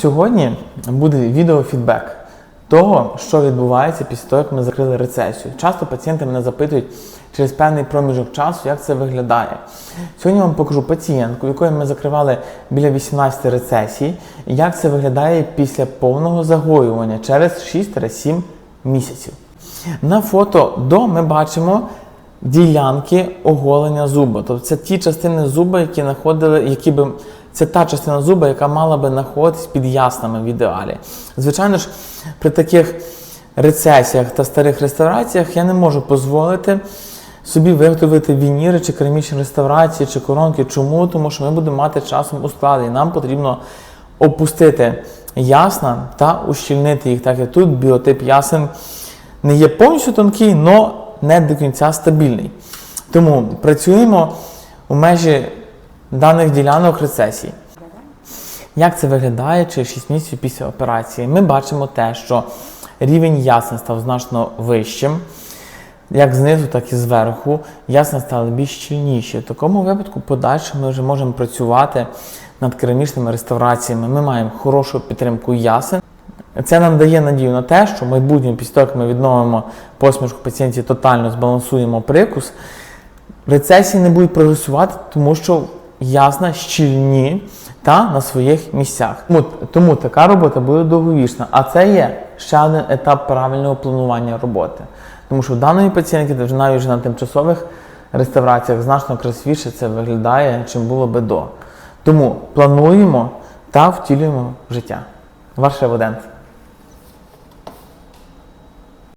Сьогодні буде відеофідбек того, що відбувається після того, як ми закрили рецесію. Часто пацієнти мене запитують через певний проміжок часу, як це виглядає. Сьогодні вам покажу пацієнтку, якої ми закривали біля 18 рецесій, як це виглядає після повного загоювання через 6-7 місяців. На фото до ми бачимо ділянки оголення зуба. Тобто це ті частини зуба, які знаходили, які би. Це та частина зуба, яка мала би знаходитись під яснами в ідеалі. Звичайно ж, при таких рецесіях та старих реставраціях я не можу дозволити собі виготовити вініри чи керамічні реставрації, чи коронки. Чому? Тому що ми будемо мати часом усклади, і нам потрібно опустити ясна та ущільнити їх, так як тут біотип ясен не є повністю тонкий, але не до кінця стабільний. Тому працюємо у межі даних ділянок рецесії. Як це виглядає через 6 місяців після операції? Ми бачимо те, що рівень ясен став значно вищим, як знизу, так і зверху. Ясна стали більш щільніші. В такому випадку подальше ми вже можемо працювати над керамічними реставраціями. Ми маємо хорошу підтримку ясен. Це нам дає надію на те, що в майбутньому, після того, як ми відновимо посмішку пацієнтів, тотально збалансуємо прикус, рецесії не будуть прогресувати, тому що ясна, щільні та на своїх місцях. Тому, тому така робота буде довговічна. А це є ще один етап правильного планування роботи. Тому що в даної пацієнтки, навіть вже на тимчасових реставраціях значно красивіше це виглядає, чим було би до. Тому плануємо та втілюємо життя. Ваш реводент.